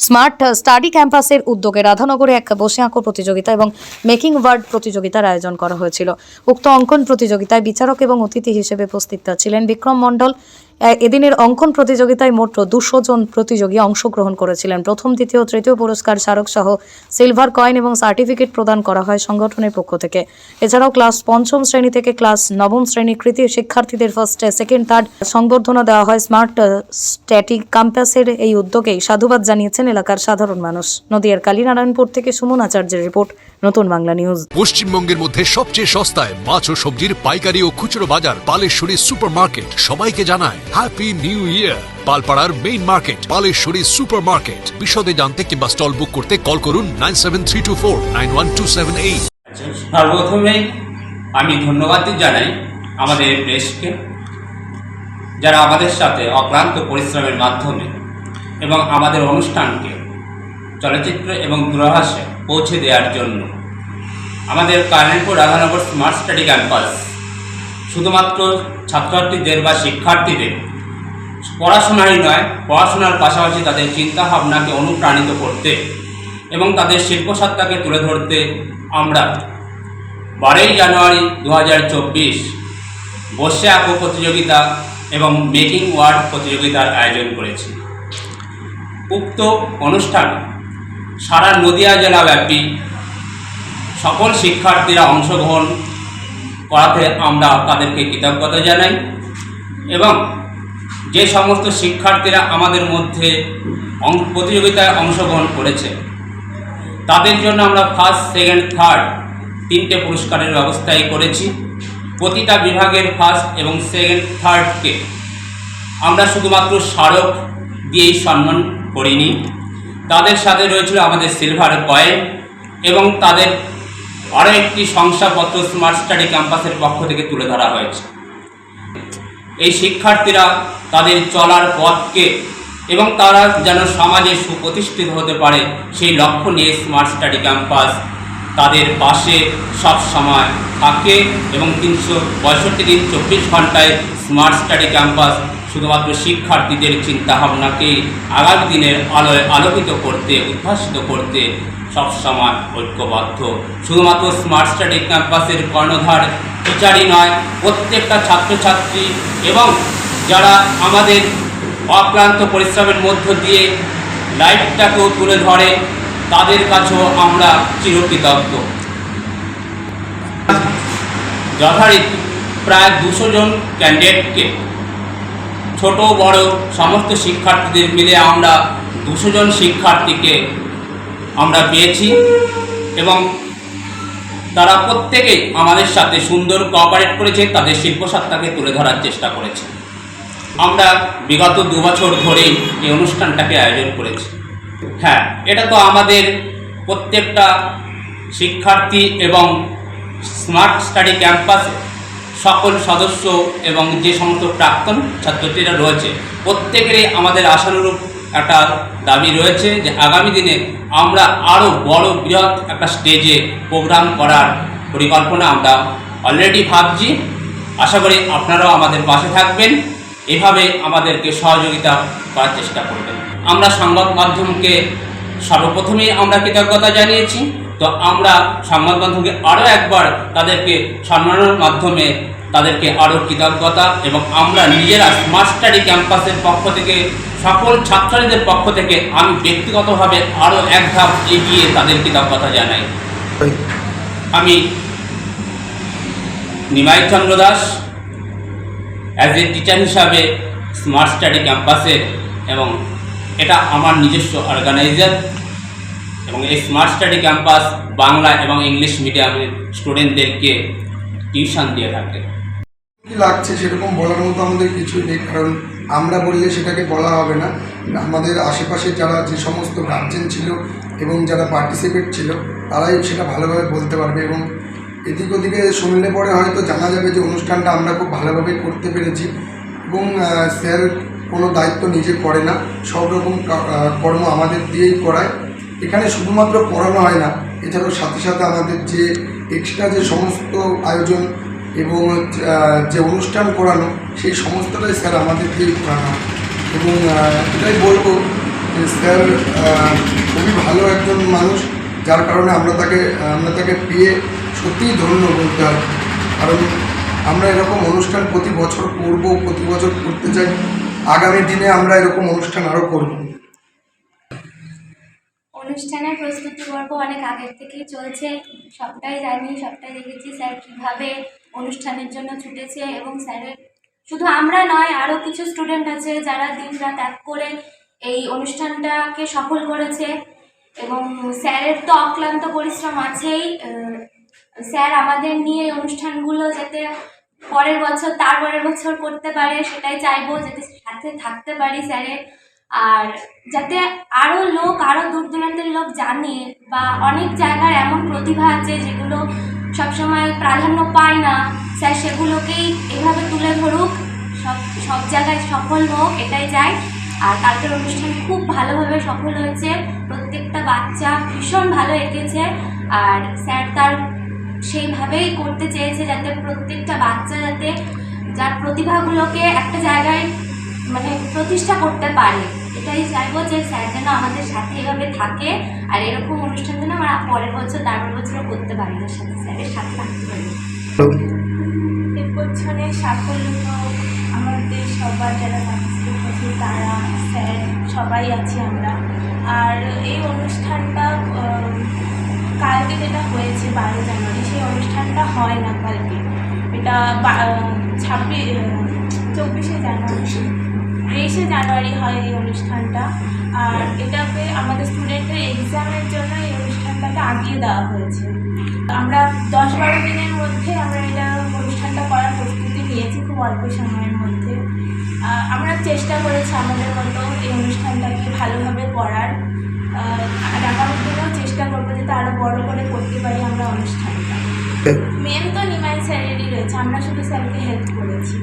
Smart study ক্যাম্পাসের উদ্যোগে রাধানগরে এক বসে আঁকো প্রতিযোগিতা এবং মেকিং ওয়ার্ড প্রতিযোগিতার আয়োজন করা হয়েছিল। উক্ত অঙ্কন প্রতিযোগিতায় বিচারক এবং অতিথি হিসেবে উপস্থিত ছিলেন বিক্রম মণ্ডল এদিনের অঙ্কন প্রতিযোগিতায় মোট দুশো জন প্রতিযোগী অংশগ্রহণ করেছিলেন। প্রথম, দ্বিতীয়, তৃতীয় পুরস্কার স্মারক সহ সিলভার কয়েন এবং সার্টিফিকেট প্রদান করা হয় সংগঠনের পক্ষ থেকে। এছাড়াও ক্লাস পঞ্চম শ্রেণি থেকে ক্লাস নবম শ্রেণি কৃতি শিক্ষার্থীদের ফার্স্ট সেকেন্ড থার্ড সংবর্ধনা দেওয়া হয় স্মার্ট স্ট্যাটিক ক্যাম্পাসের এই উদ্যোগেই। সাধুবাদ জানিয়েছেন এলাকার সাধারণ মানুষ। নদিয়ার কালীনারায়ণপুর থেকে সুমন আচার্যের রিপোর্ট। নতুন বাংলা নিউজ। পশ্চিমবঙ্গের মধ্যে সবচেয়ে সস্তায় মাছ ও সবজির পাইকারি ও খুচরো বাজার পালেশ্বরী সুপার মার্কেট সবাইকে জানায় happy new year পালপাড়ার main market Paleshwari super market বিশদে জানতে কিংবা স্টল বুক করতে কল করুন nine seven three two four nine one two seven eight সর্বপ্রথমেই আমি ধন্যবাদ জানাই আমাদের প্রেসকে যারা আমাদের সাথে অক্লান্ত পরিশ্রমের মাধ্যমে এবং আমাদের অনুষ্ঠানকে চলচ্চিত্র এবং দূরভাষে পৌঁছে দেওয়ার জন্য আমাদের Karanpur Radhanagar smart study campus শুধুমাত্র ছাত্রছাত্রীদের বা শিক্ষার্থীদের। পড়াশোনাই নয়, পড়াশোনার পাশাপাশি তাদের চিন্তাভাবনাকে অনুপ্রাণিত করতে এবং তাদের শিল্পসত্তাকে তুলে ধরতে আমরা বারোই জানুয়ারি দু হাজার চব্বিশ বসে আঁকো প্রতিযোগিতা এবং মেকিং ওয়ার্ড প্রতিযোগিতার আয়োজন করেছি। উক্ত অনুষ্ঠান সারা নদিয়া জেলাব্যাপী সকল শিক্ষার্থীরা অংশগ্রহণ করাতে আমরা তাদেরকে কৃতজ্ঞতা জানাই এবং যে সমস্ত শিক্ষার্থীরা আমাদের মধ্যে প্রতিযোগিতায় অংশগ্রহণ করেছে, তাদের জন্য আমরা ফার্স্ট সেকেন্ড থার্ড তিনটে পুরস্কারের ব্যবস্থাই করেছি। প্রতিটা বিভাগের ফার্স্ট এবং সেকেন্ড থার্ডকে আমরা শুধুমাত্র স্মারক দিয়েই সম্মান করিনি। তাদের সাথে রয়েছিল আমাদের সিলভার কয়েন এবং তাদের আরও একটি শংসাপত্র স্মার্ট স্টাডি ক্যাম্পাসের পক্ষ থেকে তুলে ধরা হয়েছে। এই শিক্ষার্থীরা তাদের চলার পথকে এবং তারা যেন সমাজে সুপ্রতিষ্ঠিত হতে পারে সেই লক্ষ্য নিয়ে স্মার্ট স্টাডি ক্যাম্পাস তাদের পাশে সব সময় থাকে এবং তিনশো পঁয়ষট্টি দিন চব্বিশ ঘন্টায় স্মার্ট স্টাডি ক্যাম্পাস শুধুমাত্র শিক্ষার্থীদের চিন্তাভাবনাকে আগামী দিনের আলোয় আলোকিত করতে, উদ্ভাসিত করতে সবসময় ঐক্যবদ্ধ। শুধুমাত্র স্মার্ট স্টাডি ক্যাম্পাসের কর্ণধার টিচারই নয়, প্রত্যেকটা ছাত্রছাত্রী এবং যারা আমাদের অক্লান্ত পরিশ্রমের মধ্য দিয়ে লাইফটাকেও তুলে ধরে, তাদের কাছেও আমরা চিরকৃতজ্ঞ। যথারীতি প্রায় দুশো জন ক্যান্ডিডেটকে ছোট, বড়, সমস্ত শিক্ষার্থীদের মিলে আমরা দুশো জন শিক্ষার্থীকে আমরা পেয়েছি এবং তারা প্রত্যেকেই আমাদের সাথে সুন্দর কোঅপারেট করেছে, তাদের শিল্পসত্তাকে তুলে ধরার চেষ্টা করেছে। আমরা বিগত দু বছর ধরেই এই অনুষ্ঠানটাকে আয়োজন করেছি। হ্যাঁ এটা তো আমাদের প্রত্যেকটা শিক্ষার্থী এবং স্মার্ট স্টাডি ক্যাম্পাস সকল সদস্য এবং যে সমস্ত প্রাক্তন ছাত্রছাত্রীরা রয়েছে, প্রত্যেকেরই আমাদের আশানুরূপ একটা দাবি রয়েছে যে আগামী দিনে আমরা আরও বড় বৃহৎ একটা স্টেজে প্রোগ্রাম করার পরিকল্পনা আমরা অলরেডি ভাবছি। আশা করি আপনারাও আমাদের পাশে থাকবেন। এভাবে আমাদেরকে সহযোগিতা করার চেষ্টা করবেন। আমরা সংবাদ মাধ্যমকে সর্বপ্রথমেই আমরা কৃতজ্ঞতা জানিয়েছি। তো আমরা সংবাদ মাধ্যমকে আরও একবার তাদেরকে সম্মানের মাধ্যমে তাদেরকে আরও কৃতজ্ঞতা এবং আমরা নিজেরা স্মার্ট স্টাডি ক্যাম্পাসের পক্ষ থেকে সকল ছাত্রীদের পক্ষ থেকে আমি ব্যক্তিগতভাবে আরও এক ধাপ এগিয়ে তাদের কৃতজ্ঞতা জানাই। আমি Nimai Chandra Das as a teacher হিসাবে স্মার্ট স্টাডি ক্যাম্পাসের এবং এটা আমার নিজস্ব অর্গানাইজার এবং এই স্মার্ট স্টাডি ক্যাম্পাস বাংলা এবং ইংলিশ মিডিয়ামের স্টুডেন্টদেরকে টিউশন দিয়ে থাকে। কি লাগছে সেরকম বলার মতো আমাদের কিছুই নেই, কারণ আমরা বললে সেটাকে বলা হবে না। আমাদের আশেপাশে যারা যে সমস্ত গার্জেন ছিল এবং যারা পার্টিসিপেট ছিল, তারাই সেটা ভালোভাবে বলতে পারবে এবং এদিক ওদিকে শুনলে পরে হয়তো জানা যাবে যে অনুষ্ঠানটা আমরা খুব ভালোভাবে করতে পেরেছি এবং স্যার কোনো দায়িত্ব নিজে করে না, সব রকম কর্ম আমাদের দিয়েই করায়। এখানে শুধুমাত্র পড়ানো হয় না, এছাড়াও সাথে সাথে আমাদের যে এক্সট্রা যে সমস্ত আয়োজন এবং যে অনুষ্ঠান করানো, সেই সমস্তটাই স্যার আমাদের দিয়েই করানো। এবং এটাই বলব স্যার খুবই ভালো একজন মানুষ, যার কারণে আমরা তাকে আমরা তাকে পেয়ে সত্যিই ধন্য বলতে হয় কারণ আমরা এরকম অনুষ্ঠান প্রতি বছর করব, প্রতি বছর করতে চাই। আগামী দিনে আমরা এরকম অনুষ্ঠান আরও করব। অনুষ্ঠানের প্রস্তুতি পর্ব অনেক আগের থেকেই চলছে। সবটাই জানি, সবটাই দেখেছি। স্যার কীভাবে অনুষ্ঠানের জন্য ছুটেছে এবং স্যারের শুধু আমরা নয় আরও কিছু স্টুডেন্ট আছে যারা দিন রাত এক করে এই অনুষ্ঠানটাকে সফল করেছে এবং স্যারের তো অক্লান্ত পরিশ্রম আছেই। স্যার আমাদের নিয়ে এই অনুষ্ঠানগুলো যাতে পরের বছর তার পরের বছর করতে পারে, সেটাই চাইব, যাতে সাথে থাকতে পারি স্যারের। আর যাতে আরও লোক আরও দূর দূরান্তের লোক জানে বা অনেক জায়গার এমন প্রতিভা আছে যেগুলো সবসময় প্রাধান্য পায় না, স্যার সেগুলোকেই এভাবে তুলে ধরুক। সব সব জায়গায় সফল হোক, এটাই চাই। আর কালকের অনুষ্ঠান খুব ভালোভাবে সফল হয়েছে। প্রত্যেকটা বাচ্চা ভীষণ ভালো এঁকেছে। আর স্যার তার সেইভাবেই করতে চেয়েছে যাতে প্রত্যেকটা বাচ্চা যাতে, যার প্রতিভাগুলোকে একটা জায়গায় মানে প্রতিষ্ঠা করতে পারে। এটাই চাইব যে স্যার যেন আমাদের সাথে এভাবে থাকে আর এরকম অনুষ্ঠান যেন আমরা পরের বছর তারপর বছরও করতে পারি তার সাথে স্যারের সাথে থাকতে পারি। পেছনে সাফল্য আমাদের সবার যারা পার্টিসিপেট করছে তারা, স্যার, সবাই আছি আমরা। আর এই অনুষ্ঠানটা কালকে যেটা হয়েছে বারো জানুয়ারি, সেই অনুষ্ঠানটা হয় না কালকে। এটা ছাব্বিশ চব্বিশে জানুয়ারি। তেইশে জানুয়ারি হয় এই অনুষ্ঠানটা। আর এটাকে আমাদের স্টুডেন্টের এক্সামের জন্য এই অনুষ্ঠানটাকে আগিয়ে দেওয়া হয়েছে। আমরা দশ বারো দিনের মধ্যে আমরা এটা অনুষ্ঠানটা করার প্রস্তুতি নিয়েছি খুব অল্প সময়ের মধ্যে। আমরা চেষ্টা করেছি আমাদের মতো এই অনুষ্ঠানটাকে ভালোভাবে করার। আর আগামী দিনেও চেষ্টা করব যাতে আরও বড় করে করতে পারি আমরা অনুষ্ঠানটা। মেন তো নিমাই স্যারেরই রয়েছে আমরা শুধু স্যারকে হেল্প করেছি।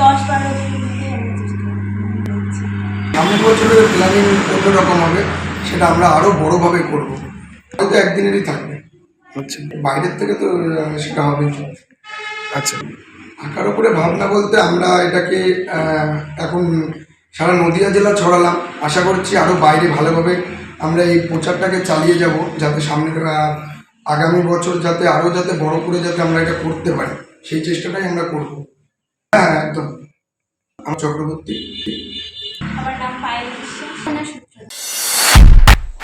দশ বারো দিন সামনের বছরের প্ল্যানিং অন্যরকম হবে সেটা আমরা আরও বড়োভাবে করব। হয়তো একদিনেরই থাকবে। আচ্ছা। বাইরের থেকে তো সেটা হবে। আচ্ছা। আঁকার উপরে ভাবনা বলতে আমরা এটাকে এখন সারা নদিয়া জেলা ছড়ালাম। আশা করছি আরও বাইরে ভালোভাবে আমরা এই প্রচারটাকে চালিয়ে যাব যাতে সামনের আগামী বছর যাতে আরও যাতে বড় করে যাতে আমরা এটা করতে পারি। সেই চেষ্টাটাই আমরা করব। হ্যাঁ একদম। আমার Chakraborty. our dump file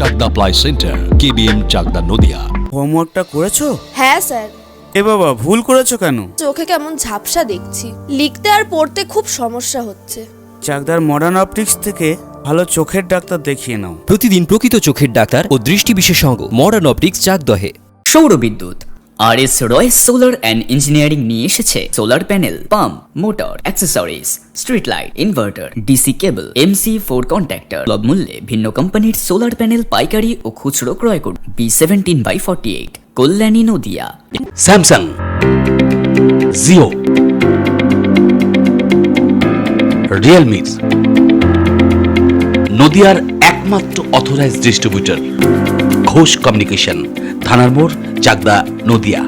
Chakdah ply centre KBM Chakdah Nadia. হোমওয়ার্কটা করেছ? হ্যাঁ স্যার। এ বাবা ভুল করেছ কেন? চোখে কেমন ঝাপসা দেখছি। লিখতে আর পড়তে খুব সমস্যা হচ্ছে। চাকদার মডার্ন অপটিক্স থেকে ভালো চোখের ডাক্তার দেখিয়ে নাও। প্রতিদিন প্রকৃত চোখের ডাক্তার ও দৃষ্টি বিশেষজ্ঞ মডার্ন অপটিক্স চাকদহে। সৌর বিদ্যুৎ আর S Royce solar and engineering নিয়ে এসেছে। Solar panel, pump, motor, accessories, street light, inverter, DC cable, MC four contactor. সুলভ মূল্যে ভিন্ন কোম্পানির সোলার প্যানেল, পাইকারি ও খুচরো ক্রয় করুন। B seventeen by forty eight, Kalyani Nadia. Samsung Jio Realme নদিয়ার একমাত্র অথরাইজ ডিস্ট্রিবিউটর। ঘোষ কমিউনিকেশন থানার মোড় চাকদা নদিয়া।